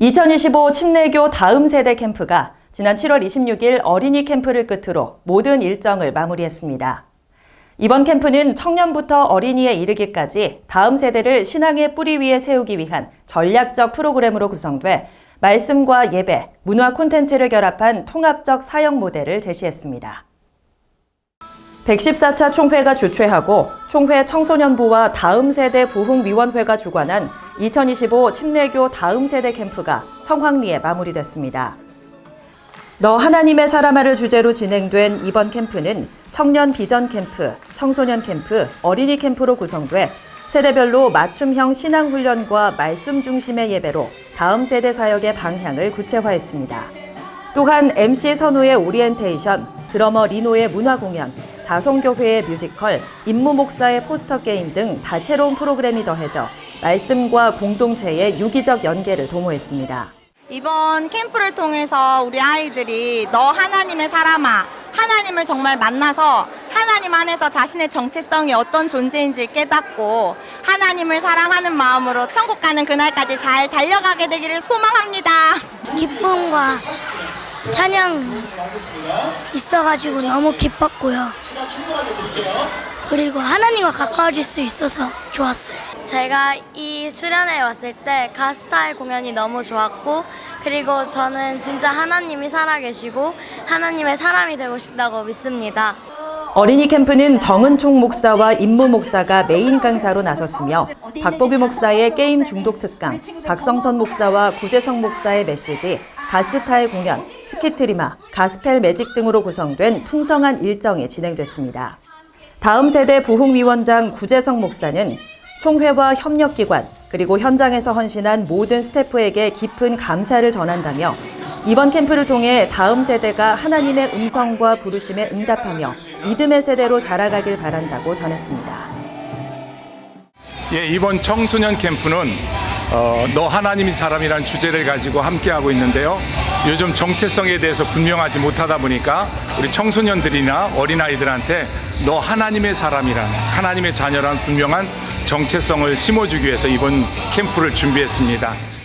2025 침례교 다음 세대 캠프가 지난 7월 26일 어린이 캠프를 끝으로 모든 일정을 마무리했습니다. 이번 캠프는 청년부터 어린이에 이르기까지 다음 세대를 신앙의 뿌리 위에 세우기 위한 전략적 프로그램으로 구성돼 말씀과 예배, 문화 콘텐츠를 결합한 통합적 사역 모델을 제시했습니다. 114차 총회가 주최하고 총회 청소년부와 다음 세대 부흥위원회가 주관한 2025 침례교 다음 세대 캠프가 성황리에 마무리됐습니다. 너 하나님의 사람아를 주제로 진행된 이번 캠프는 청년 비전 캠프, 청소년 캠프, 어린이 캠프로 구성돼 세대별로 맞춤형 신앙 훈련과 말씀 중심의 예배로 다음 세대 사역의 방향을 구체화했습니다. 또한 MC 선우의 오리엔테이션, 드러머 리노의 문화 공연, 자송교회의 뮤지컬, 임무 목사의 포스터 게임 등 다채로운 프로그램이 더해져 말씀과 공동체의 유기적 연계를 도모했습니다. 이번 캠프를 통해서 우리 아이들이 너 하나님의 사람아 하나님을 정말 만나서 하나님 안에서 자신의 정체성이 어떤 존재인지 깨닫고 하나님을 사랑하는 마음으로 천국 가는 그날까지 잘 달려가게 되기를 소망합니다. 기쁨과 찬양 있어가지고 너무 기뻤고요. 그리고 하나님과 가까워질 수 있어서 좋았어요. 제가 이 수련회 왔을 때 가스타일 공연이 너무 좋았고 그리고 저는 진짜 하나님이 살아계시고 하나님의 사람이 되고 싶다고 믿습니다. 어린이 캠프는 정은총 목사와 임무 목사가 메인 강사로 나섰으며 박보규 목사의 게임 중독 특강, 박성선 목사와 구재성 목사의 메시지, 가스타의 공연, 스키트리마, 가스펠 매직 등으로 구성된 풍성한 일정이 진행됐습니다. 다음 세대 부흥위원장 구재성 목사는 총회와 협력기관 그리고 현장에서 헌신한 모든 스태프에게 깊은 감사를 전한다며 이번 캠프를 통해 다음 세대가 하나님의 음성과 부르심에 응답하며 믿음의 세대로 자라가길 바란다고 전했습니다. 예, 이번 청소년 캠프는 어, 너 하나님이 사람이란 주제를 가지고 함께하고 있는데요. 요즘 정체성에 대해서 분명하지 못하다 보니까 우리 청소년들이나 어린아이들한테 너 하나님의 사람이란 하나님의 자녀란 분명한 정체성을 심어주기 위해서 이번 캠프를 준비했습니다.